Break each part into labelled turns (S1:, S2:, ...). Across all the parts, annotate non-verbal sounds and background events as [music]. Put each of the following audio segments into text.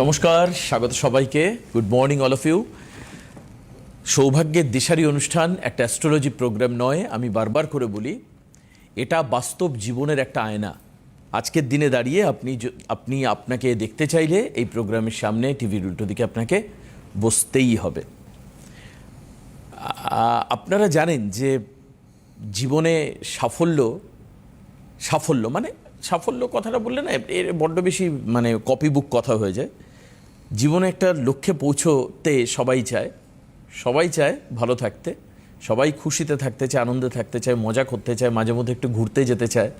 S1: নমস্কার, স্বাগত সবাইকে। Good morning all of you সৌভাগ্যের দিশারি অনুষ্ঠান একটা অ্যাস্ট্রোলজি প্রোগ্রাম নয়, আমি বারবার করে বলি, এটা বাস্তব জীবনের একটা আয়না। আজকের দিনে দাঁড়িয়ে আপনি আপনি আপনাকে দেখতে চাইলে এই প্রোগ্রামের সামনে টিভির উল্টো দিকে আপনাকে বসতেই হবে। আপনারা জানেন যে জীবনে সাফল্য সাফল্য মানে সাফল্য কথাটা বললে না, এর বড্ড বেশি মানে কপি বুক কথা হয়ে যায়। জীবনে একটা লক্ষ্যে পৌঁছোতে সবাই চায়। সবাই চায় ভালো থাকতে। সবাই খুশিতে থাকতে চায়, আনন্দে থাকতে চায়, মজা করতে চায়, মাঝে মধ্যে একটু ঘুরতে যেতে চায়।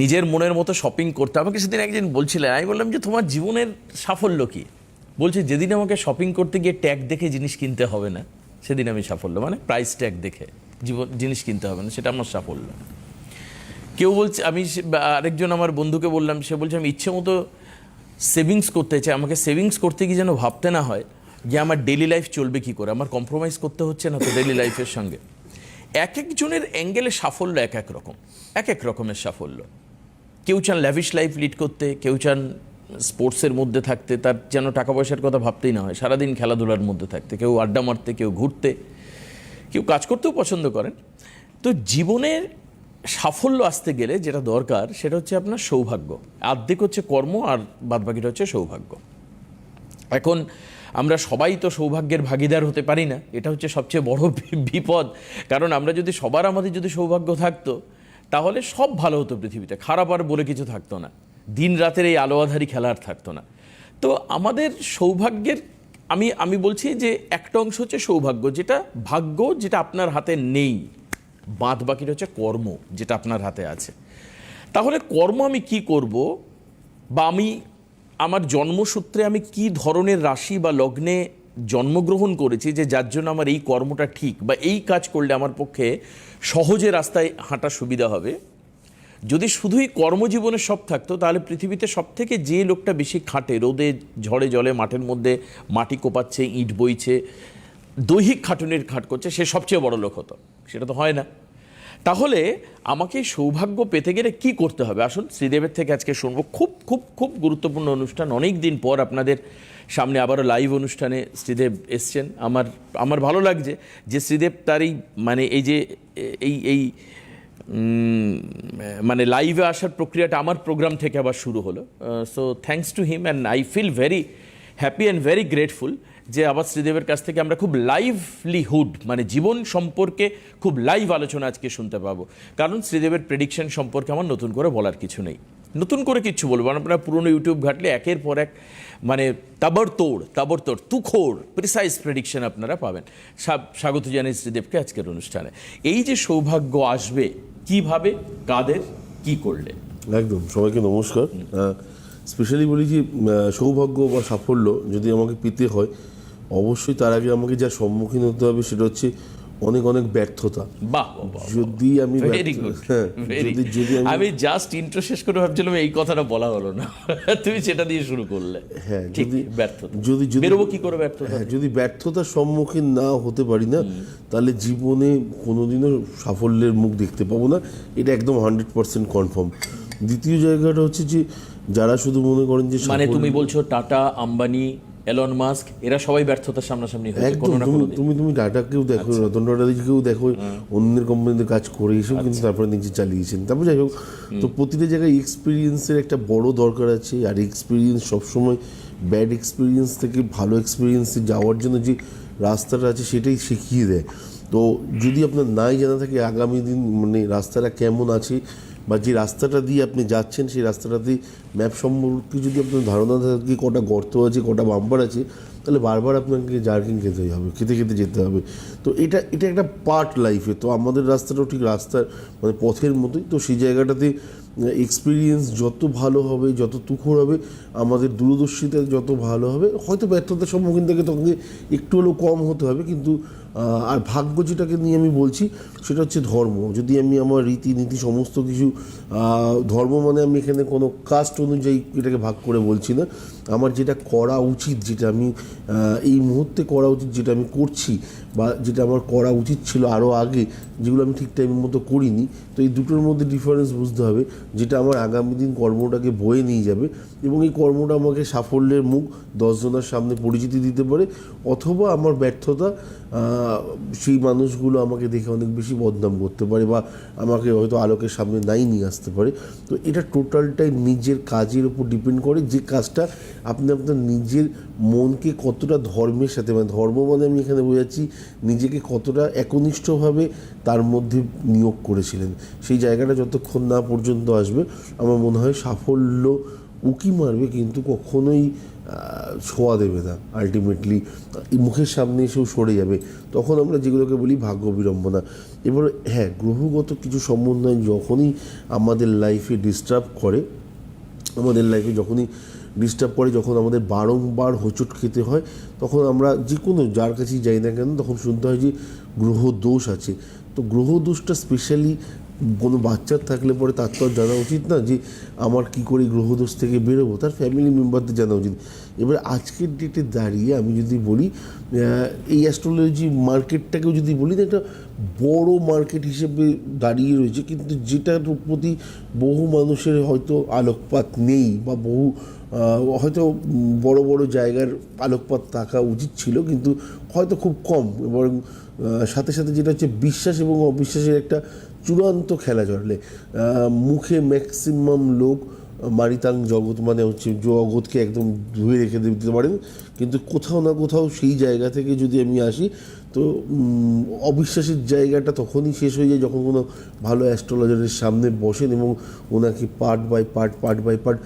S1: নিজের মনের মতো শপিং করতে। আমাকে সেদিন একদিন বলছিলেন, আমি বললাম যে, তোমার জীবনের সাফল্য কি? বলছে, যেদিন আমাকে শপিং করতে গিয়ে ট্যাগ দেখে জিনিস কিনতে হবে না, সেদিন আমি সাফল্য। মানে প্রাইস ট্যাগ দেখে, জীবন, জিনিস কিনতে হবে না, সেটা আমার সাফল্য। কেউ বলছে, আমি আরেকজন আমার বন্ধুকে বললাম, সে বলছে, আমি ইচ্ছে মতো সেভিংস করতে চাই, আমাকে সেভিংস করতে গিয়ে যেন ভাবতে না হয় যে আমার ডেলি লাইফ চলবে কি করে, আমার কম্প্রোমাইজ করতে হচ্ছে না তো ডেলি লাইফের সঙ্গে? এক একজনের অ্যাঙ্গেলে সাফল্য এক এক রকম, এক এক রকমের সাফল্য। কেউ চান ল্যাভিশ লাইফ লিড করতে, কেউ চান স্পোর্টসের মধ্যে থাকতে, তার যেন টাকা পয়সার কথা ভাবতেই না হয়, সারাদিন খেলাধুলার মধ্যে থাকতে, কেউ আড্ডা মারতে, কেউ ঘুরতে, কেউ কাজ করতেও পছন্দ করেন। তো জীবনের সাফল্য আসতে গেলে যেটা দরকার, সেটা হচ্ছে আপনার সৌভাগ্য। আর্ধেক হচ্ছে কর্ম আর বাদবাকিটা হচ্ছে সৌভাগ্য। এখন আমরা সবাই তো সৌভাগ্যের ভাগিদার হতে পারি না, এটা হচ্ছে সবচেয়ে বড় [laughs] বিপদ। কারণ আমরা যদি সবার আমাদের যদি সৌভাগ্য থাকতো, তাহলে সব ভালো হতো পৃথিবীতে। খারাপ আর বলে কিছু থাকতো না। দিন রাতের এই আলো খেলা আর থাকতো না। তো আমাদের সৌভাগ্যের, আমি আমি বলছি যে একটা অংশ হচ্ছে সৌভাগ্য, যেটা ভাগ্য, যেটা আপনার হাতে নেই। বাদ বাকিটা হচ্ছে কর্ম যেটা আপনার হাতে আছে। তাহলে কর্ম আমি কি করব বা আমি আমার জন্মসূত্রে আমি কি ধরনের রাশি বা লগ্নে জন্মগ্রহণ করেছি যে যার জন্য আমার এই কর্মটা ঠিক বা এই কাজ করলে আমার পক্ষে সহজে রাস্তায় হাঁটা সুবিধা হবে? যদি শুধুই কর্মজীবনে সব থাকতো, তাহলে পৃথিবীতে সব থেকে যে লোকটা বেশি খাটে, রোদে, ঝড়ে, জলে, মাঠের মধ্যে মাটি কোপাচ্ছে, ইট বইছে, দৈহিক খাটুনির খাট করছে, সে সবচেয়ে বড় লোক হতো। সেটা তো হয় না। তাহলে আমাকে সৌভাগ্য পেতে গেলে কি করতে হবে? আসুন, শ্রীদেবের থেকে আজকে শুনব। খুব খুব খুব গুরুত্বপূর্ণ অনুষ্ঠান। অনেক দিন পর আপনাদের সামনে আবারও লাইভ অনুষ্ঠানে শ্রীদেব এসছেন। আমার আমার ভালো লাগছে যে শ্রীদেব তার এই মানে এই যে, এই এই মানে লাইভে আসার প্রক্রিয়াটা আমার প্রোগ্রাম থেকে আবার শুরু হলো। So thanks to him and I feel very happy and very grateful যে আবার শ্রীদেবের কাছ থেকে আমরা খুব লাইভলিহুড মানে জীবন সম্পর্কে খুব লাইভ আলোচনা আজকে শুনতে পাবো। কারণ শ্রীদেবের প্রেডিকশন সম্পর্কে আমার নতুন করে বলার কিছু নেই। নতুন করে কিচ্ছু বলব আপনারা পুরনো ইউটিউব ঘাটলে একের পর এক মানে তাবড়তোড় তাবড়তোড় তুখোড় প্রিসাইজ প্রেডিকশন আপনারা পাবেন। স্বা- স্বাগত জানাই শ্রীদেবকে আজকের অনুষ্ঠানে। এই যে সৌভাগ্য আসবে কীভাবে কাদের কি করলে?
S2: একদম সবাইকে নমস্কার। স্পেশালি বলি যে সৌভাগ্য বা সাফল্য যদি আমাকে পেতে হয় অবশ্যই তার আগে আমাকে যা সম্মুখীন হতে হবে সেটা হচ্ছে অনেক অনেক ব্যর্থতা।
S1: বাহ
S2: যদি আমি হ্যাঁ, যদি আমি
S1: আমি জাস্ট ইন্ট্রো শেষ করে ভাবছিলাম এই কথাটা বলা হলো না। [laughs] তুমি সেটা দিয়ে শুরু করলে।
S2: হ্যাঁ, যদি-
S1: ব্যর্থতা।
S2: যদি যদি
S1: বেরোবো কি করে ব্যর্থতা?
S2: হ্যাঁ যদি ব্যর্থতার সম্মুখীন না হতে পারি না তাহলে জীবনে কোনোদিনও সাফল্যের মুখ দেখতে পাবো না। এটা একদম হান্ড্রেড পার্সেন্ট কনফার্ম। দ্বিতীয় জায়গাটা হচ্ছে যে যারা শুধু মনে করেন যে
S1: মানে তুমি বলছো টাটা আম্বানি এলন মাস্ক এরা সবাই ব্যর্থতার সামনাসামনি হয়েছে কোনো না কোনো।
S2: তুমি তুমি ডাটাকেও দেখো রতন টাটাকেও দেখো অন্যের কোম্পানিতে কাজ করে এসেও কিন্তু তারপরে নিজে চালিয়েছেন। তারপর যাই হোক তো প্রতিটা জায়গায় এক্সপিরিয়েন্সের একটা বড় দরকার আছে আর এক্সপিরিয়েন্স সবসময় ব্যাড এক্সপিরিয়েন্স থেকে ভালো এক্সপিরিয়েন্সে যাওয়ার জন্য যে রাস্তাটা আছে সেটাই শিখিয়ে দেয়। তো যদি আপনার নাই জানা থাকে আগামী দিন মানে রাস্তাটা কেমন আছে বা যে রাস্তাটা দিয়ে আপনি যাচ্ছেন, সেই রাস্তাটাতে ম্যাপ সম্পর্কে যদি আপনার ধারণা থাকে কটা গর্ত আছে, কটা বাম্পার আছে, তাহলে বারবার আপনাকে জার্কিং খেতে হবে, খেতে খেতে যেতে হবে। তো এটা এটা একটা পার্ট লাইফে তো আমাদের রাস্তাটাও ঠিক রাস্তার মানে পথের মতোই। তো সেই জায়গাটাতে এক্সপিরিয়েন্স যত ভালো হবে, যত তুখর হবে, আমাদের দূরদর্শিতা যত ভালো হবে, হয়তো ব্যর্থতার সম্মুখীন থেকে তখন একটু হলেও কম হতে হবে, কিন্তু আর ভাগ্য যেটাকে নিয়ে আমি বলছি, সেটা হচ্ছে ধর্ম। যদি আমি আমার রীতিনীতি সমস্ত কিছু ধর্ম মানে আমি এখানে কোনো কাস্ট অনুযায়ী এটাকে ভাগ করে বলছি না। আমার যেটা করা উচিত, যেটা আমি এই মুহূর্তে করা উচিত, যেটা আমি করছি বা যেটা আমার করা উচিত ছিল আরও আগে, যেগুলো আমি ঠিক টাইমের মতো করিনি, তো এই দুটোর মধ্যে ডিফারেন্স বুঝতে হবে, যেটা আমার আগামী দিন কর্মটাকে বয়ে নিয়ে যাবে এবং এই কর্মটা আমাকে সাফল্যের মুখ দশজনের সামনে পরিচিতি দিতে পারে অথবা আমার ব্যর্থতা সেই মানুষগুলো আমাকে দেখে অনেক বেশি বদনাম করতে পারে বা আমাকে হয়তো আলোকের সামনে নাই নিয়ে আসতে পারে। তো এটা টোটালটাই নিজের কাজের উপর ডিপেন্ড করে যে কাজটা আপনি আপনার নিজের মনকে কতটা ধর্মের সাথে মানে ধর্ম মানে আমি এখানে বোঝাচ্ছি, নিজেকে কতটা একনিষ্ঠভাবে তার মধ্যে নিয়োগ করেছিলেন। সেই জায়গাটা যতক্ষণ না পর্যন্ত আসবে, আমার মনে হয় সাফল্য উকি মারবে, কিন্তু কখনোই ছোঁয়া দেবে না। আলটিমেটলি মুখের সামনে এসেও সরে যাবে। তখন আমরা যেগুলোকে বলি ভাগ্য বিড়ম্বনা। এবার হ্যাঁ গ্রহগত কিছু সমন্বয় যখনই আমাদের লাইফে ডিস্টার্ব করে, আমাদের লাইফে যখনই ডিস্টার্ব করে যখন আমাদের বারংবার হোঁচট খেতে হয়, তখন আমরা যে কোনো যার কাছেই যাই না কেন, তখন শুনতে হয় যে গ্রহ দোষ আছে। তো গ্রহ দোষটা স্পেশালি কোনো বাচ্চার থাকলে পরে তার তো জানা উচিত না যে আমার কি করে গ্রহদোষ থেকে বেরোবো, তার ফ্যামিলি মেম্বারদের জানা উচিত। এবার আজকের ডেটে দাঁড়িয়ে আমি যদি বলি এই অ্যাস্ট্রোলজি মার্কেটটাকেও যদি বলি না একটা বড় মার্কেট হিসেবে দাঁড়িয়ে রয়েছে, কিন্তু যেটার প্রতি বহু মানুষের হয়তো আলোকপাত নেই বা বহু হয়তো বড় বড় জায়গার আলোকপাত থাকা উচিত ছিল, কিন্তু হয়তো খুব কম। এবং সাথে সাথে যেটা হচ্ছে বিশ্বাস এবং অবিশ্বাসের একটা চূড়ান্ত খেলা চলে। মুখে ম্যাক্সিমাম লোক, মারিতাং জগৎ মানে হচ্ছে জগৎকে একদম ধুয়ে রেখে দিতে পারেন। কিন্তু কোথাও না কোথাও সেই জায়গা থেকে যদি আমি আসি, তো অবিশ্বাসের জায়গাটা তখনই শেষ হয়ে যায় যখন কোনো ভালো অ্যাস্ট্রোলজারের সামনে বসেন এবং ওনাকে part by part part by part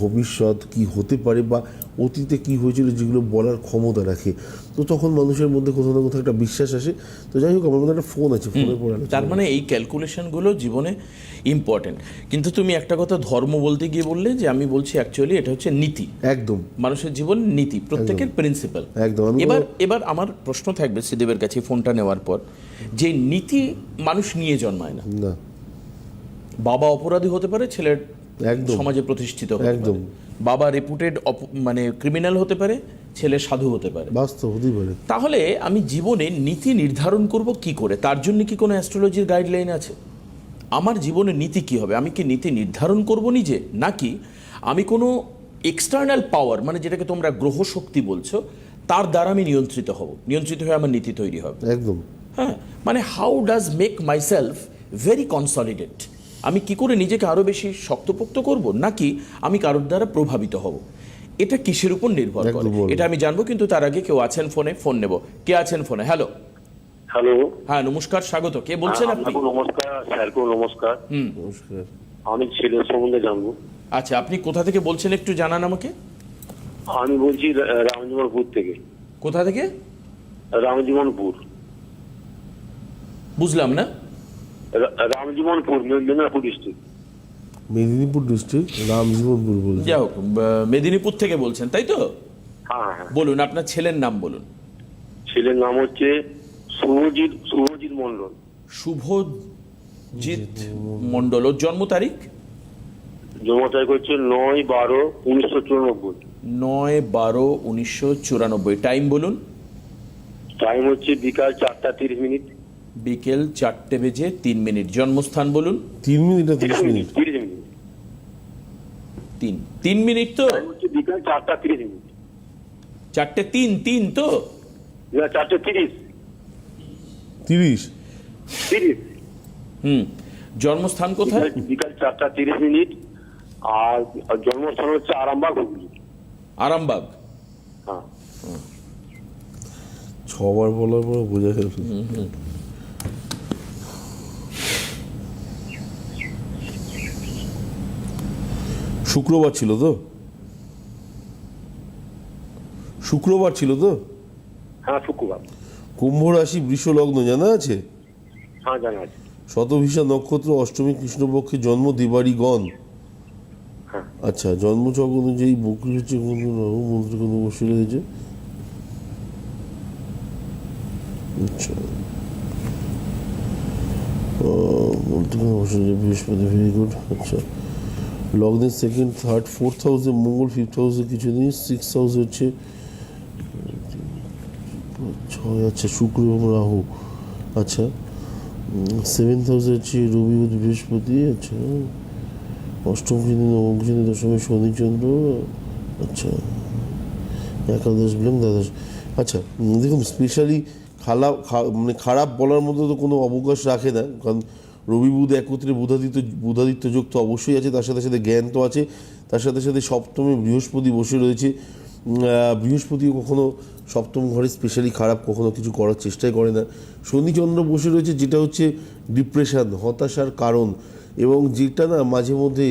S2: ভবিষ্যৎ কি হতে পারে বা অতীতে কি হয়েছিল যেগুলো বলার ক্ষমতা রাখে। তো তখন মানুষের মধ্যে কোথাও না কোথাও একটা বিশ্বাস আসে। তো যাই হোক আমার মধ্যে একটা ফোন আছে ফোনের আলোচনা
S1: তার মানে এই ক্যালকুলেশনগুলো জীবনে ইম্পর্টেন্ট কিন্তু তুমি একটা কথা ধর্ম বলতে গিয়ে বললে যে আমি বলছি অ্যাকচুয়ালি এটা হচ্ছে নীতি।
S2: একদম।
S1: মানুষের জীবন নীতি প্রত্যেকের প্রিন্সিপাল
S2: একদম
S1: এবার এবার আমার প্রশ্ন থাকবে শ্রীদেবের কাছে ফোনটা নেওয়ার পর। যে নীতি মানুষ নিয়ে জন্মায় না। বাবা অপরাধী হতে পারে ছেলের
S2: একদম।
S1: সমাজে প্রতিষ্ঠিত
S2: একদম।
S1: বাবা রেপুটেড মানে ক্রিমিনাল হতে পারে ছেলে সাধু হতে পারে।
S2: বাস্তব হতেই পারে।
S1: তাহলে আমি জীবনে নীতি নির্ধারণ করব কি করে? তার জন্য কি কোনো অ্যাস্ট্রোলজির গাইডলাইন আছে? আমার জীবনে নীতি কি হবে? আমি কি নীতি নির্ধারণ করব নিজে? নাকি আমি কোনো এক্সটার্নাল পাওয়ার মানে যেটাকে তোমরা গ্রহ শক্তি বলছো তার দ্বারা আমি নিয়ন্ত্রিত হব। নিয়ন্ত্রিত হয়ে আমার নীতি তৈরি হবে।
S2: একদম।
S1: হ্যাঁ? মানে how does make myself very consolidate আমি কি করে নিজেকে আরও বেশি শক্তপোক্ত করব নাকি আমি কারোর দ্বারা প্রভাবিত হব? এটা কিসের উপর নির্ভর করে? এটা আমি জানব কিন্তু তার আগে কেউ আছেন ফোনে? ফোন নেব। কে আছেন ফোনে? হ্যালো।
S3: হ্যালো।
S1: হ্যাঁ নমস্কার স্বাগত। কে বলছেন আপনি?
S3: আপনাকেও নমস্কার স্যারকেও নমস্কার।
S2: নমস্কার।
S3: আমি ছেলের সম্বন্ধে জানব।
S1: আচ্ছা আপনি কোথা থেকে বলছেন একটু জানান আমাকে?
S3: আমি বলছি রামজীবনপুর থেকে।
S1: কোথা থেকে?
S3: রামজীবনপুর।
S1: বুঝলাম না।
S3: রামজীবনপুর মেদিনীপুর ডিস্ট্রিক্ট
S2: মেদিনীপুর ডিস্ট্রিক্ট রামজীবনপুর বলছে।
S1: যাই হোক মেদিনীপুর থেকে বলছেন তাই তো?
S3: হ্যাঁ হ্যাঁ
S1: বলুন আপনার ছেলের নাম বলুন।
S3: ছেলের নাম হচ্ছে শুভজিৎ শুভজিৎ মন্ডল
S1: শুভজিৎ মণ্ডল ওর জন্ম তারিখ?
S3: জন্ম তারিখ হচ্ছে নয় বারো উনিশশো চুরানব্বই।
S1: নয় বারো উনিশশো চুরানব্বই। টাইম বলুন।
S3: টাইম হচ্ছে বিকাল চারটা তিরিশ মিনিট।
S1: বিকেল চারটে বেজে তিন মিনিট। জন্মস্থান বলুন।
S2: তিন মিনিট না
S3: তিরিশ মিনিট?
S1: তিন। তিন মিনিট তো?
S3: বিকাল চারটা তিরিশ মিনিট।
S1: চারটে তিন তিন তো?
S3: চারটে তিরিশ।
S2: তিরিশ?
S3: তিরিশ।
S1: হুম। জন্মস্থান কোথায়?
S3: বিকাল- চারটা তিরিশ মিনিট। আর আর জন্মস্থান হচ্ছে আরামবাগ হুগলি।
S1: আরামবাগ।
S3: হ্যাঁ।
S2: ছবার বলার পর বোঝা গেল। শুক্রবার ছিল তো? শুক্রবার ছিল তো?
S3: হ্যাঁ শুক্রবার।
S2: কুম্ভ রাশি বৃষ লগ্ন জানা আছে?
S3: হ্যাঁ জানা আছে।
S2: শতভিষা নক্ষত্র অষ্টমী কৃষ্ণপক্ষে জন্ম দিবাড়িগণ।
S3: হ্যাঁ।
S2: আচ্ছা জন্মচক অনুযায়ী বকরি হচ্ছে কোন রাহু মন্ত্র কোন বসে রয়েছে আচ্ছা। আহ, মধ্যখানে বসে বৃহস্পতি ভেরি গুড আচ্ছা। লগ্নের সেকেন্ড থার্ড ফোর্থ হাউসে মঙ্গল ফিফথ হাউসে কিছু নেই সিক্স হাউসে হচ্ছে, ছয় আচ্ছা শুক্র এবং রাহু আচ্ছা সেভেন্থ হাউসে হচ্ছে রবি, বুধ, বৃহস্পতি আচ্ছা অষ্টম শ্রেণি নবম শ্রেণি দশমী শনিচন্দ্র আচ্ছা একাদশ ব্ল্যাঙ্ক দ্বাদশ আচ্ছা দেখুন স্পেশালি খারাপ মানে খারাপ বলার মধ্যে তো কোনো অবকাশ রাখে না, কারণ রবি বুধ একত্রে বুধাদিত্য বুধাদিত্য যোগ তো অবশ্যই আছে, তার সাথে সাথে জ্ঞান তো আছে, তার সাথে সাথে সপ্তমে বৃহস্পতি বসে রয়েছে। বৃহস্পতিও কখনো সপ্তম ঘরে স্পেশালি খারাপ, কখনো কিছু করার চেষ্টাই করে না। শনিচন্দ্র বসে রয়েছে, যেটা হচ্ছে ডিপ্রেশন হতাশার কারণ, এবং যেটা না মাঝে মধ্যে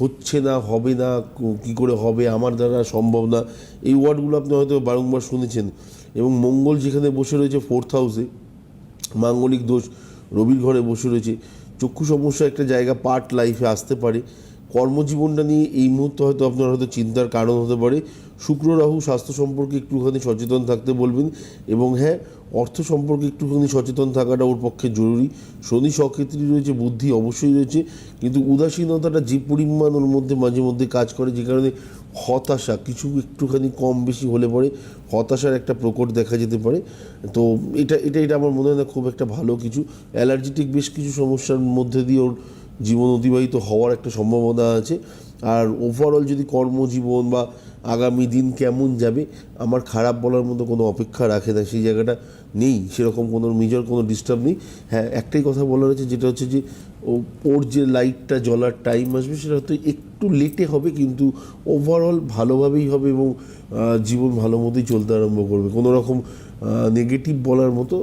S2: হচ্ছে না, হবে না, কি করে হবে, আমার দ্বারা সম্ভব না, এই ওয়ার্ডগুলো আপনি হয়তো বারংবার শুনেছেন। এবং মঙ্গল যেখানে বসে রয়েছে ফোর্থ হাউসে মাঙ্গলিক দোষ রবির ঘরে বসে রয়েছে। চক্ষু সমস্যা একটা জায়গা পার্ট লাইফে আসতে পারে। কর্মজীবনটা নিয়ে এই মুহূর্তে হয়তো আপনার হয়তো চিন্তার কারণ হতে পারে। শুক্র, রাহু স্বাস্থ্য সম্পর্কে একটুখানি সচেতন থাকতে বলবেন এবং হ্যাঁ অর্থ সম্পর্কে একটুখানি সচেতন থাকাটা ওর পক্ষে জরুরি। শনি সক্ষেত্রী রয়েছে, বুদ্ধি অবশ্যই রয়েছে। কিন্তু উদাসীনতাটা যে পরিমাণ ওর মধ্যে মাঝে মধ্যে কাজ করে, যে কারণে হতাশা, কিছু একটুখানি কম বেশি হলে পরে হতাশার একটা প্রকট দেখা যেতে পারে। তো এটা এটা এটা আমার মনে হয় না খুব একটা ভালো কিছু। অ্যালার্জিটিক বেশ কিছু সমস্যার মধ্যে দিয়ে ওর জীবন অতিবাহিত হওয়ার একটা সম্ভাবনা আছে। আর ওভারঅল যদি কর্মজীবন বা আগামী দিন কেমন যাবে, আমার খারাপ বলার মতো কোনো অপেক্ষা রাখে না, সেই জায়গাটা নেই। সেরকম কোনো মেজর কোনো ডিস্টার্ব নেই। হ্যাঁ একটাই কথা বলার হয়েছে যেটা হচ্ছে যে ও ওর যে লাইটটা জ্বলার টাইম আসবে সেটা হয়তো একটু লেটে হবে কিন্তু ওভারঅল ভালোভাবেই হবে এবং জীবন ভালো মতোই চলতে আরম্ভ করবে। কোনো রকম নেগেটিভ বলার মতো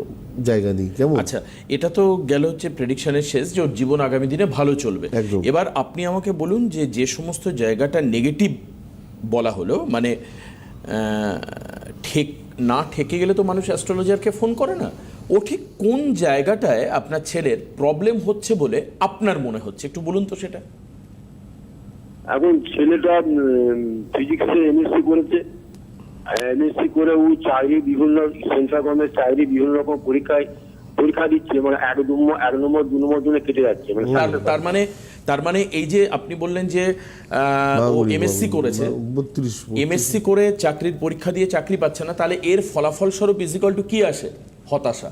S2: জায়গা নেই। কেমন?
S1: আচ্ছা এটা তো গেল হচ্ছে প্রেডিকশনের শেষ যে ওর জীবন আগামী দিনে ভালো চলবে। এবার আপনি আমাকে বলুন যে যে সমস্ত জায়গাটা নেগেটিভ বলা হলো মানে ঠেক না ঠেকে গেলে তো মানুষ অ্যাস্ট্রোলজারকে ফোন করে না? ও ঠিক কোন জায়গাটায় আপনার ছেলের প্রবলেম হচ্ছে বলে আপনার মনে হচ্ছে? একটু বলুন তো সেটা।
S3: এখন ছেলেটা ফিজিক্সে এমএসসি করেছে। এমএসসি করে ও চাকরি বিভিন্ন সেন্ট্রাল গভর্নমেন্ট চাকরি বিভিন্ন রকম পরীক্ষায় পরীক্ষা দিচ্ছে। মানে এক নম্বর- এক নম্বর দু নম্বর জন্য কেটে যাচ্ছে। মানে
S1: তার মানে তার মানে এই যে আপনি বললেন যে ও এমএসসি করেছে। এমএসসি করে চাকরির পরীক্ষা দিয়ে চাকরি পাচ্ছে না তাহলে এর ফলাফল স্বরূপ ইজিক্যাল টু কি আসে? হতাশা।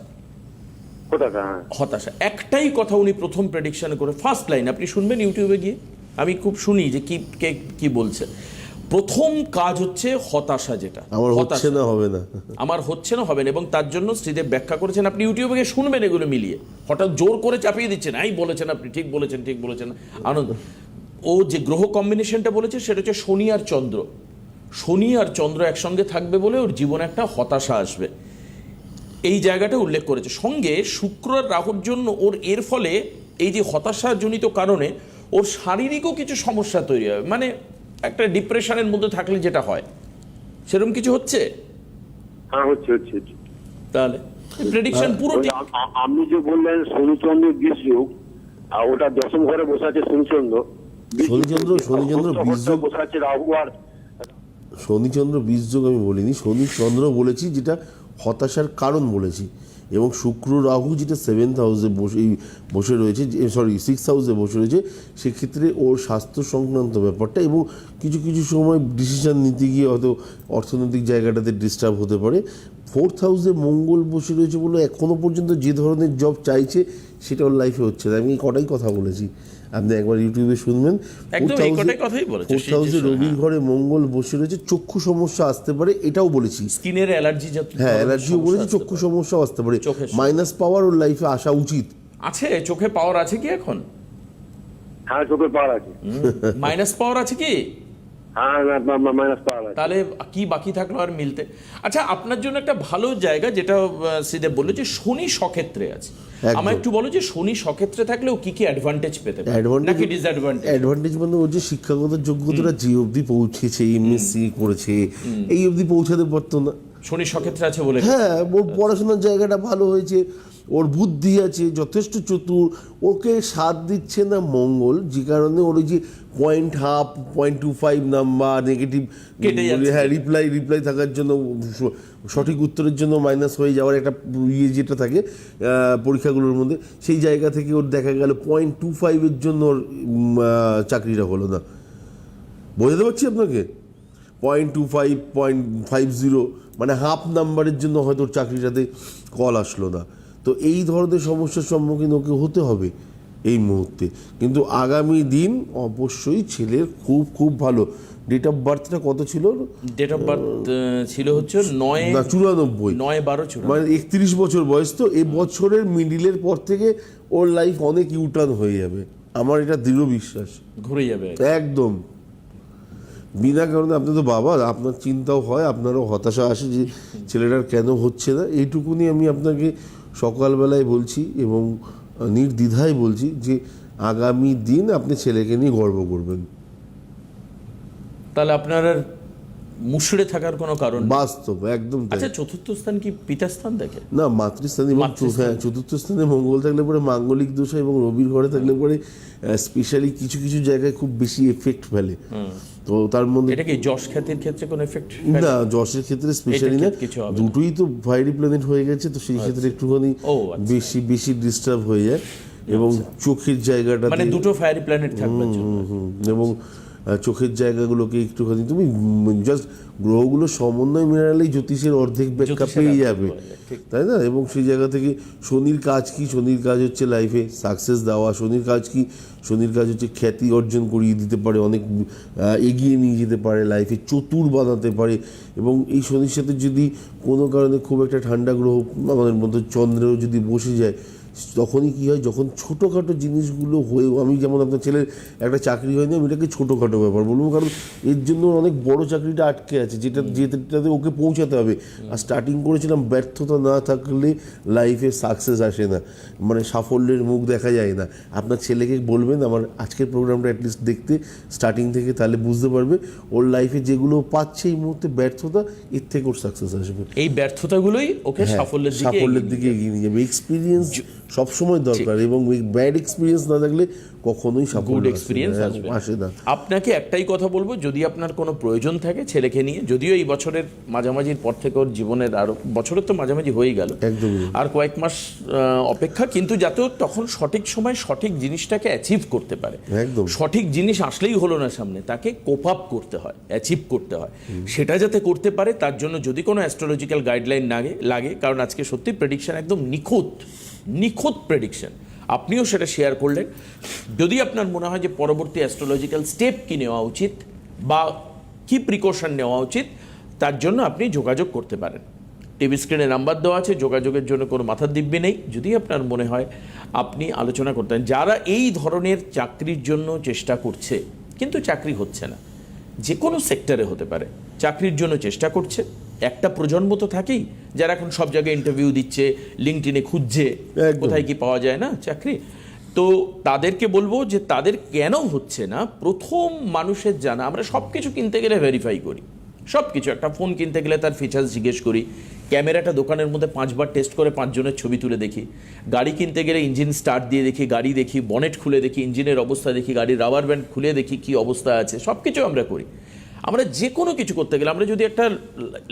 S3: হ্যাঁ।
S1: হতাশা। একটাই কথা উনি প্রথম প্রেডিকশন করে ফার্স্ট লাইন আপনি শুনবেন ইউটিউবে গিয়ে? আমি খুব শুনি যে কি কে কি বলছে। প্রথম কাজ হচ্ছে হতাশা যেটা।
S2: আমার হচ্ছে
S1: হতাশা।
S2: না হবে না।
S1: আমার হচ্ছে না হবে না এবং তার জন্য শ্রীদেব ব্যাখ্যা করেছেন আপনি ইউটিউবে গিয়ে শুনবেন এগুলো মিলিয়ে। হঠাৎ জোর করে চাপিয়ে দিচ্ছেন এই বলেছেন আপনি ঠিক বলেছেন ঠিক বলেছেন। আনন্দ। ও যে গ্রহ কম্বিনেশনটা বলেছে সেটা হচ্ছে শনি আর চন্দ্র। শনি আর চন্দ্র একসঙ্গে থাকবে বলে ওর জীবনে একটা হতাশা আসবে। এই জায়গাটা উল্লেখ করেছে। সঙ্গে শুক্র আর রাহুর জন্য ওর এর ফলে এই যে হতাশাজনিত কারণে ওর শারীরিকও কিছু সমস্যা তৈরি হবে মানে একটা ডিপ্রেশনের মধ্যে থাকলে যেটা হয় সেরকম কিছু হচ্ছে?
S3: হ্যাঁ হচ্ছে হচ্ছে
S1: তাহলে প্রেডিকশন পুরো
S3: আ- আ- আপনি যে বললেন শনিচন্দ্র বিষ যোগ আর ওটা দশম ঘরে বসে আছে শনিচন্দ্র।
S2: শনিচন্দ্র- শনিচন্দ্র বীজ যোগ।
S3: বসে আছে রাহু আর
S2: শনিচন্দ্র বীজযোগ আমি বলিনি শনি চন্দ্র বলেছি যেটা হতাশার কারণ বলেছি। এবং শুক্র রাহু যেটা সেভেন্থ হাউসে বসে বসে রয়েছে সরি সিক্স হাউসে বসে রয়েছে, সেক্ষেত্রে ওর স্বাস্থ্য সংক্রান্ত ব্যাপারটা এবং কিছু কিছু সময় ডিসিশান নিতে গিয়ে হয়তো অর্থনৈতিক জায়গাটাতে ডিস্টার্ব হতে পারে। ফোর্থ হাউসে মঙ্গল বসে রয়েছে বলে এখনও পর্যন্ত যে ধরনের জব চাইছে সেটা ওর লাইফে হচ্ছে না। আমি কটাই কথা বলেছি? আপনি একবার ইউটিউবে শুনবেন। রবির ঘরে মঙ্গল বসে রয়েছে চক্ষু সমস্যা আসতে পারে এটাও বলেছি।
S1: স্কিনের অ্যালার্জি
S2: হ্যাঁ অ্যালার্জিও বলেছি চক্ষু সমস্যাও আসতে পারে। মাইনাস পাওয়ার ওর লাইফে আসা উচিত।
S1: আছে চোখে পাওয়ার আছে কি এখন?
S3: হ্যাঁ চোখের পাওয়ার আছে।
S1: মাইনাস পাওয়ার আছে কি?
S3: হ্যাঁ পাওয়ার
S1: তাহলে কি বাকি থাকল আর মিলতে? আচ্ছা আপনার জন্য একটা ভালো জায়গা যেটা শ্রীদেব বলল যে শনি সক্ষেত্রে আছে। আমার একটু বলো যে শনি সক্ষেত্রে থাকলেও কি কি অ্যাডভান্টেজ পেতে পারে? নাকি ডিসঅ্যাডভান্টেজ
S2: অ্যাডভান্টেজ মানে ওই যে শিক্ষাগত যোগ্যতাটা যে অবধি পৌঁছেছে এমএসসি করেছে এই অবধি পৌঁছাতে পারতো না।
S1: শনি সক্ষেত্রে আছে বলে
S2: হ্যাঁ ওর পড়াশোনার জায়গাটা ভালো হয়েছে ওর বুদ্ধি আছে যথেষ্ট চতুর ওকে সাথ দিচ্ছে না মঙ্গল যে কারণে ওর ওই যে point half point two five number negative. হ্যাঁ রিপ্লাই রিপ্লাই থাকার জন্য সঠিক উত্তরের জন্য মাইনাস হয়ে যাওয়ার একটা ইয়ে যেটা থাকে পরীক্ষাগুলোর মধ্যে সেই জায়গা থেকে ওর দেখা গেল পয়েন্ট টু ফাইভের জন্য ওর চাকরিটা হলো না। বোঝাতে পারছি আপনাকে? Point two five point five zero মানে হাফ নাম্বারের জন্য হয়তো ওর চাকরিটাতে কল আসলো না। তো এই ধরনের সমস্যার সম্মুখীন ওকে হতে হবে এই মুহূর্তে। কিন্তু আগামী দিন অবশ্যই ছেলের খুব খুব ভালো। ডেট অফ বার্থটা কত ছিল?
S1: ডেট অফ বার্থ ছিল হচ্ছে নয়
S2: না চুরানব্বই।
S1: নয় বারো
S2: মানে একত্রিশ বছর বয়স তো এই বছরের মিডিলের পর থেকে ওর লাইফ অনেক ইউটার্ন হয়ে যাবে। আমার এটা দৃঢ় বিশ্বাস।
S1: ঘুরে যাবে
S2: একদম। বিনা কারণে আপনি তো বাবা আপনার চিন্তাও হয় আপনারও হতাশা আসে যে ছেলেটার কেন হচ্ছে না। এইটুকুনি আমি আপনাকে সকালবেলায় বলছি এবং নির্দ্বিধায় বলছি যে আগামী দিন আপনি ছেলেকে নিয়ে গর্ব করবেন।
S1: তাহলে আপনার আর মুষড়ে থাকার কোনো কারণ
S2: বাস্তব একদম
S1: আচ্ছা চতুর্থ স্থান কি পিতার স্থান দেখে?
S2: না মাতৃস্থানে। এবং হ্যাঁ চতুর্থ স্থানে মঙ্গল থাকলে পরে মাঙ্গলিক দোষ এবং রবির ঘরে থাকলে পরে স্পেশালি কিছু কিছু জায়গায় খুব বেশি এফেক্ট ফেলে। তো তার মধ্যে
S1: এটা কি যশ খ্যাতির ক্ষেত্রে কোনো এফেক্ট
S2: না যশের ক্ষেত্রে স্পেশালি না। দুটোই তো ফায়ারি প্ল্যানেট হয়ে গেছে তো সেই ক্ষেত্রে একটুখানি
S1: ও, আচ্ছা।
S2: বেশি বেশি ডিস্টার্ব হয়ে যায়। এবং চোখের জায়গাটা
S1: মানে দুটো ফায়ারি প্ল্যানেট থাকবে
S2: এবং চোখের জায়গাগুলোকে একটুখানি তুমি জাস্ট গ্রহগুলো সমন্বয় মেলালেই জ্যোতিষের অর্ধেক ব্যাখ্যা পেয়ে যাবে। তাই না? এবং সেই জায়গা থেকে শনির কাজ কি? শনির কাজ হচ্ছে লাইফে সাকসেস দেওয়া। শনির কাজ কি? শনির কাজ হচ্ছে খ্যাতি অর্জন করিয়ে দিতে পারে অনেক এগিয়ে নিয়ে যেতে পারে লাইফে চতুর বানাতে পারে। এবং এই শনির সাথে যদি কোনো কারণে খুব একটা ঠান্ডা গ্রহ আমাদের মধ্যে চন্দ্রেও যদি বসে যায় তখনই কি হয় যখন ছোটোখাটো জিনিসগুলো হয়েও আমি যেমন আপনার ছেলের একটা চাকরি হয়নি আমি এটাকে ছোটোখাটো ব্যাপার বলব কারণ এর জন্য অনেক বড় চাকরিটা আটকে আছে যেটা যেটাতে ওকে পৌঁছাতে হবে। আর স্টার্টিং করেছিলাম ব্যর্থতা না থাকলে লাইফে সাকসেস আসে না। মানে সাফল্যের মুখ দেখা যায় না। আপনার ছেলেকে বলবেন আমার আজকের প্রোগ্রামটা অ্যাটলিস্ট দেখতে স্টার্টিং থেকে তাহলে বুঝতে পারবে ওর লাইফে যেগুলো পাচ্ছে এই মুহূর্তে ব্যর্থতা এর থেকে ওর সাকসেস আসবে।
S1: এই ব্যর্থতাগুলোই ওকে
S2: হ্যাঁ,
S1: সাফল্যের
S2: সাফল্যের দিকে এগিয়ে নিয়ে যাবে। এক্সপিরিয়েন্স সবসময় দরকার এবং ব্যাড এক্সপিরিয়েন্স না থাকলে কখনোই
S1: গুড এক্সপিরিয়েন্স
S2: হ্যাঁ, আসে না।
S1: আপনাকে একটাই কথা বলব যদি আপনার কোনো প্রয়োজন থাকে ছেলেকে নিয়ে যদিও এই বছরের মাঝামাঝির পর থেকে ওর জীবনের আরও বছরের তো মাঝামাঝি হয়ে গেল।
S2: একদম
S1: আর কয়েক মাস অপেক্ষা কিন্তু যাতে তখন সঠিক সময় সঠিক জিনিসটাকে অ্যাচিভ করতে পারে।
S2: একদম।
S1: সঠিক জিনিস আসলেই হলো না সামনে তাকে কোপ আপ করতে হয় অ্যাচিভ করতে হয়। সেটা যাতে করতে পারে তার জন্য যদি কোনো অ্যাস্ট্রোলজিক্যাল গাইডলাইন লাগে লাগে কারণ আজকে সত্যি প্রেডিকশন একদম নিখুঁত। নিখুঁত প্রেডিকশন আপনিও সেটা শেয়ার করলেন। যদি আপনার মনে হয় যে পরবর্তী অ্যাস্ট্রোলজিক্যাল স্টেপ কি নেওয়া উচিত বা কি প্রিকশন নেওয়া উচিত, তার জন্য আপনি যোগাযোগ করতে পারেন। টিভি স্ক্রিনে নাম্বার দেওয়া আছে, যোগাযোগের জন্য কোনো মাথার দিব্যি নেই। যদি আপনার মনে হয় আপনি আলোচনা করতেন যারা এই ধরনের চাকরির জন্য চেষ্টা করছে, কিন্তু চাকরি হচ্ছে না যে কোনো সেক্টরে হতে পারে, চাকরির জন্য চেষ্টা করছে একটা প্রজন্ম তো থাকেই যারা এখন সব জায়গায় ইন্টারভিউ দিচ্ছে লিঙ্কটিনে খুঁজছে কোথায় কি পাওয়া যায় না চাকরি? তো তাদেরকে বলব যে তাদের কেন হচ্ছে না? প্রথম মানুষের জানা আমরা সব কিছু কিনতে গেলে ভেরিফাই করি। সব কিছু একটা ফোন কিনতে গেলে তার ফিচার্স জিজ্ঞেস করি। ক্যামেরাটা দোকানের মধ্যে পাঁচবার টেস্ট করে পাঁচজনের ছবি তুলে দেখি। গাড়ি কিনতে গেলে ইঞ্জিন স্টার্ট দিয়ে দেখি গাড়ি দেখি বনেট খুলে দেখি ইঞ্জিনের অবস্থা দেখি গাড়ির রাবার ব্যান্ড খুলে দেখি কি অবস্থা আছে সব কিছু আমরা করি। আমরা যে কোনো কিছু করতে গেলে আমরা যদি একটা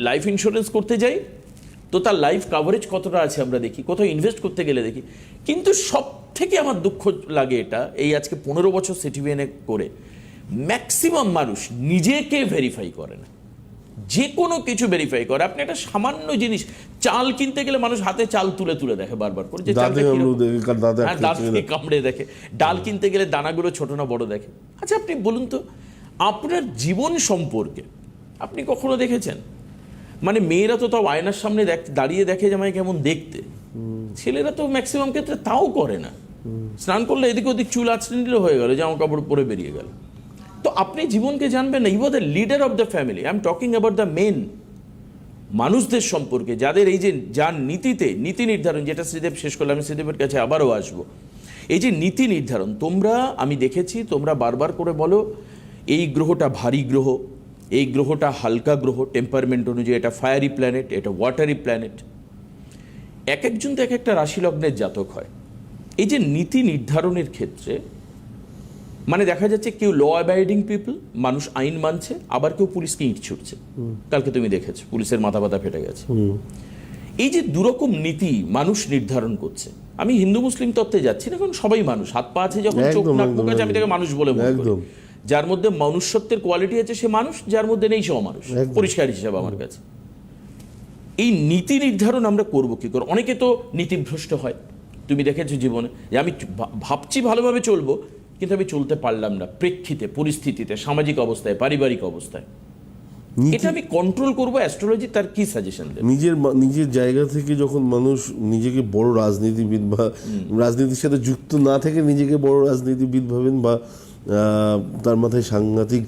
S1: লাইফ ইন্স্যুরেন্স করতে যাই তো তার লাইফ কাভারেজ কতটা আছে আমরা দেখি কোথাও ইনভেস্ট করতে গেলে দেখি। কিন্তু সব থেকে আমার দুঃখ লাগে এটা এই আজকে পনেরো বছর সিটিভিএনে করে ম্যাক্সিমাম মানুষ নিজেকে ভেরিফাই করে না। যে কোনো কিছু ভেরিফাই করে। আপনি একটা সামান্য জিনিস চাল কিনতে গেলে মানুষ হাতে চাল তুলে তুলে দেখে বারবার করে যে হ্যাঁ, দাঁত কামড়ে দেখে। ডাল কিনতে গেলে দানাগুলো ছোট না বড় দেখে। আচ্ছা আপনি বলুন তো আপনার জীবন সম্পর্কে, আপনি কখনো দেখেছেন? মানে মেয়েরা তো তাও আয়নার সামনে দাঁড়িয়ে দেখে আমায় কেমন দেখতে। ছেলেরা তো ম্যাক্সিমাম ক্ষেত্রে তাও করে না। স্নান করলে এদিক ওদিক চুল আছড়ে নিলে হয়ে গেল, জামা কাপড় পরে বেরিয়ে গেল। তো আপনি জীবনকে জানবেন না you the leader of the family I am talking about the men মানুষদের সম্পর্কে, যাদের এই যে যার নীতিতে, নীতি নির্ধারণ, যেটা শ্রীদেব শেষ করলে, আমি শ্রীদেবের কাছে আবারও আসব। এই যে নীতি নির্ধারণ, তোমরা, আমি দেখেছি, তোমরা বারবার করে বলো এই গ্রহটা ভারী গ্রহ এই গ্রহটা হালকা গ্রহ টেম্পারমেন্ট অনুযায়ী এটা ফায়ারি প্ল্যানেট এটা ওয়াটারি প্ল্যানেট এক একজন তো এক একটা রাশি লগ্নের জাতক হয়। এই যে নীতি নির্ধারণের ক্ষেত্রে মানে দেখা যাচ্ছে কেউ ল অ্যাবাইডিং পিপল মানুষ আইন মানছে আবার কেউ পুলিশকে ইট ছুটছে কালকে তুমি দেখেছ পুলিশের মাথা ব্যথা ফেটে গেছে। এই যে দুরকম নীতি মানুষ নির্ধারণ করছে আমি হিন্দু মুসলিম তত্ত্বে যাচ্ছি না কারণ সবাই মানুষ হাত পা আছে যখন চোখ নাক মুখ আছে আমি তাকে মানুষ বলে মনে করি। যার মধ্যে মনুষ্যত্বের কোয়ালিটি আছে সে মানুষ যার মধ্যে নেই সে অমানুষ পরিষ্কার হিসাবে আমার কাছে। এই নীতি নির্ধারণ আমরা করব কি করে? অনেকে তো নীতিভ্রষ্ট হয়। তুমি দেখেছ জীবনে যে আমি ভাবছি ভালোভাবে চলবো কিন্তু আমি চলতে পারলাম না প্রেক্ষিতে পরিস্থিতিতে সামাজিক অবস্থায় পারিবারিক অবস্থায়। এটা আমি কন্ট্রোল করব অ্যাস্ট্রোলজি তার কি সাজেশন দেবে?
S2: নিজের নিজের জায়গা থেকে যখন মানুষ নিজেকে বড় রাজনীতিবিদ বা রাজনীতির সাথে যুক্ত না থেকে নিজেকে বড় রাজনীতিবিদ ভাবেন বা তার মাথায় সাংঘাতিক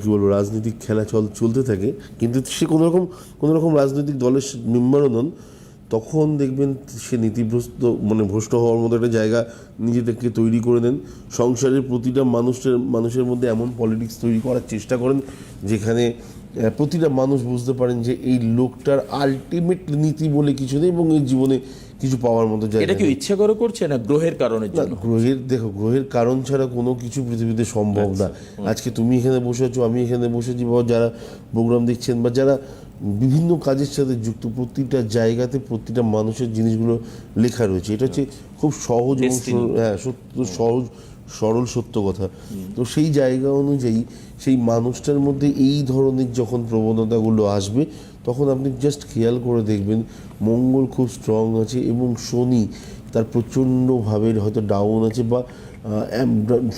S2: কী বলব, রাজনৈতিক খেলা চল, চলতে থাকে। কিন্তু সে কোনোরকম কোনো রকম রাজনৈতিক দলের মেম্বারও নন। তখন দেখবেন সে নীতিভ্রস্ত মানে ভ্রষ্ট হওয়ার মতো একটা জায়গা নিজেদেরকে তৈরি করে দেন। সংসারের প্রতিটা মানুষের মানুষের মধ্যে এমন পলিটিক্স তৈরি করার চেষ্টা করেন, যেখানে প্রতিটা মানুষ বুঝতে পারেন যে এই লোকটার আলটিমেট নীতি বলে কিছু নেই এবং এই জীবনে কিছু পাওয়ার মতো জায়গা
S1: এটা কি। ইচ্ছা করে করছে না গ্রহের কারণের জন্য?
S2: গ্রহের দেখো গ্রহের কারণ ছাড়া কোনো কিছু পৃথিবীতে সম্ভব না। আজকে তুমি এখানে বসে আছো আমি এখানে বসেছি বা যারা প্রোগ্রাম দেখছেন বা যারা বিভিন্ন কাজের সাথে যুক্ত প্রতিটা জায়গাতে প্রতিটা মানুষের জিনিসগুলো লেখা রয়েছে। এটা হচ্ছে খুব সহজ এবং হ্যাঁ সত্য সহজ সরল সত্য কথা। তো সেই জায়গা অনুযায়ী সেই মানুষটার মধ্যে এই ধরনের যখন প্রবণতাগুলো আসবে, তখন আপনি জাস্ট খেয়াল করে দেখবেন মঙ্গল খুব স্ট্রং আছে এবং শনি তার প্রচণ্ডভাবে হয়তো ডাউন আছে বা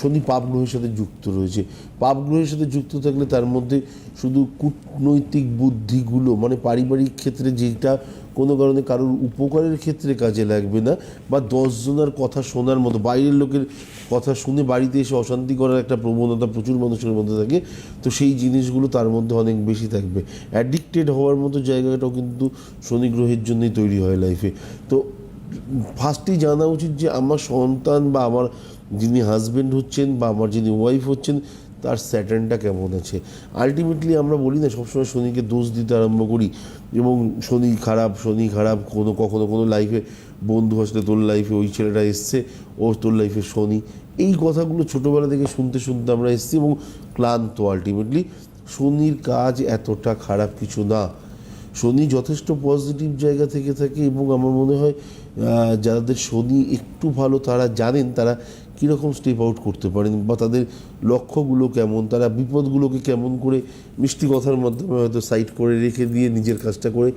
S2: শনি পাপ গ্রহের সাথে যুক্ত রয়েছে। পাপ গ্রহের সাথে যুক্ত থাকলে তার মধ্যে শুধু কূটনৈতিক বুদ্ধিগুলো মানে পারিবারিক ক্ষেত্রে যেটা কোনো কারণে কারোর উপকারের ক্ষেত্রে কাজে লাগবে না বা দশজনের কথা শোনার মতো, বাইরের লোকের কথা শুনে বাড়িতে এসে অশান্তি করার একটা প্রবণতা প্রচুর মানুষের মধ্যে থাকে, তো সেই জিনিসগুলো তার মধ্যে অনেক বেশি থাকবে। অ্যাডিক্টেড হওয়ার মতো জায়গাটাও কিন্তু শনি গ্রহের জন্যই তৈরি হয় লাইফে তো ফার্স্টেই জানা উচিত যে আমার সন্তান বা আমার যিনি হাজব্যান্ড হচ্ছেন বা আমার যিনি ওয়াইফ হচ্ছেন তার স্যাটার্নটা কেমন আছে? আলটিমেটলি আমরা বলি না, সবসময় শনিকে দোষ দিতে আরম্ভ করি এবং শনি খারাপ শনি খারাপ, কোনো কখনো কোনো লাইফে বন্ধু আসলে তোর লাইফে ওই ছেলেটা এসছে, ও তোর লাইফে শনি। এই কথাগুলো ছোটোবেলা থেকে শুনতে শুনতে আমরা এসছি এবং ক্লান্ত আলটিমেটলি শনির কাজ এতটা খারাপ কিছু না। শনি যথেষ্ট পজিটিভ জায়গা থেকে থাকে এবং আমার মনে হয় যাদের শনি একটু ভালো তারা জানেন, তারা কীরকম স্টেপ আউট করতে পারেন বা তাদের লক্ষ্যগুলো কেমন? তারা বিপদগুলোকে কেমন করে মিষ্টি কথার মাধ্যমে হয়তো সাইড করে রেখে দিয়ে নিজের কাজটা করে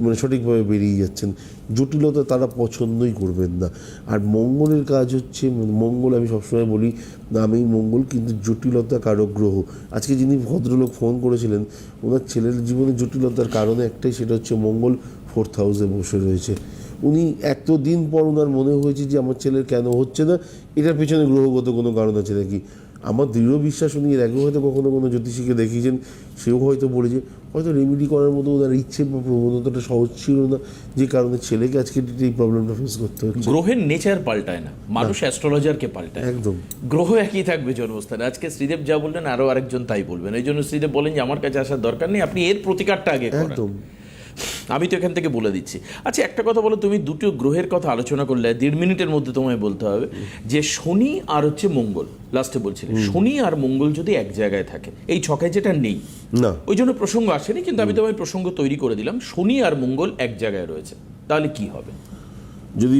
S2: মানে সঠিকভাবে বেরিয়ে যাচ্ছেন। জটিলতা তারা পছন্দই করবেন না। আর মঙ্গলের কাজ হচ্ছে মঙ্গল আমি সবসময় বলি নামেই মঙ্গল কিন্তু জটিলতা কারক গ্রহ। আজকে যিনি ভদ্রলোক ফোন করেছিলেন, ওনার ছেলের জীবনে জটিলতার কারণে একটাই, সেটা হচ্ছে মঙ্গল ফোর্থ হাউসে বসে রয়েছে। উনি এতদিন পর ওনার মনে হয়েছে যে আমার ছেলের কেন হচ্ছে না এটার পেছনে গ্রহগত কোনো কারণ আছে নাকি? আমার দৃঢ় বিশ্বাস উনি এর আগেও হয়তো কখনো কোনো জ্যোতিষীকে দেখিয়েছেন সেও হয়তো বলেছে। হয়তো রেমিডি করার মতো ওনার ইচ্ছে বা প্রবণতাটা সহজ ছিল না যে কারণে ছেলেকে আজকে এই প্রবলেমটা ফেস করতে হচ্ছে।
S1: গ্রহের নেচার পাল্টায় না মানুষ অ্যাস্ট্রোলজারকে পাল্টায়।
S2: একদম।
S1: গ্রহ একই থাকবে জন্মস্থানে। আজকে শ্রীদেব যা বললেন আরও আরেকজন তাই বলবেন। এই জন্য শ্রীদেব বলেন যে আমার কাছে আসার দরকার নেই আপনি এর প্রতিকারটা আগে
S2: একদম।
S1: আমি তো এখান থেকে বলে দিচ্ছি। আচ্ছা একটা কথা বলো তুমি দুটো গ্রহের কথা আলোচনা করলে দেড় মিনিটের মধ্যে তোমায় বলতে হবে যে শনি আর হচ্ছে মঙ্গল লাস্টে বলছিলে। শনি আর মঙ্গল যদি এক জায়গায় থাকে এই ছকায় যেটা নেই।
S2: না।
S1: ওই জন্য প্রসঙ্গ আসেনি কিন্তু আমি তোমায় প্রসঙ্গ তৈরি করে দিলাম শনি আর মঙ্গল এক জায়গায় রয়েছে। তাহলে কি হবে?
S2: যদি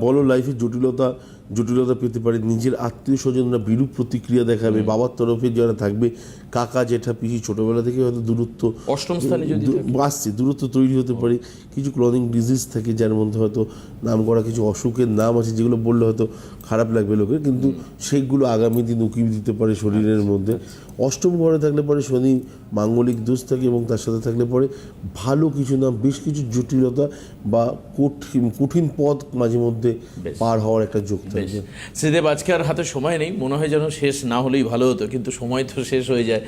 S2: বলো লাইফের জটিলতা জটিলতা পেতে পারে নিজের আত্মীয় স্বজনরা বিরূপ প্রতিক্রিয়া দেখাবে বাবার তরফে যারা থাকবে কাকা জেঠা পিসি ছোটবেলা থেকে হয়তো দূরত্ব
S1: অষ্টম স্থানে যদি
S2: আসছে দূরত্ব তৈরি হতে পারে কিছু ক্রনিক ডিজিজ থাকে যার মধ্যে হয়তো নাম করা কিছু অসুখের নাম আছে যেগুলো বললে হয়তো খারাপ লাগবে লোকের কিন্তু সেগুলো আগামী দিন উকি দিতে পারে শরীরের মধ্যে। অষ্টম ঘরে থাকলে পরে শনি মাঙ্গলিক দোষ থাকে এবং তার সাথে থাকলে পরে ভালো কিছু না বেশ কিছু জটিলতা বা কঠিন কঠিন পথ মাঝে মধ্যে পার হওয়ার একটা যোগ থাকবে
S1: শ্রীদেব আজকে আর হাতে সময় নেই মনে হয় যেন শেষ না হলেই ভালো হতো কিন্তু সময় তো শেষ হয়ে যায়।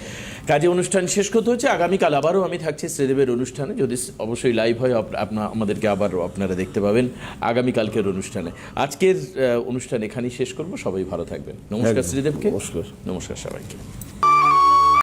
S1: কাজে অনুষ্ঠান শেষ করতে হচ্ছে আগামীকাল আবারও আমি থাকছি শ্রীদেবের অনুষ্ঠানে যদি অবশ্যই লাইভ হয় আপ- আপনা আমাদেরকে আবার আপনারা দেখতে পাবেন আগামীকালকের অনুষ্ঠানে। আজকের অনুষ্ঠান এখানেই শেষ করব। সবাই ভালো থাকবেন। নমস্কার শ্রীদেবকে।
S2: নমস্কার।
S1: নমস্কার সবাইকে।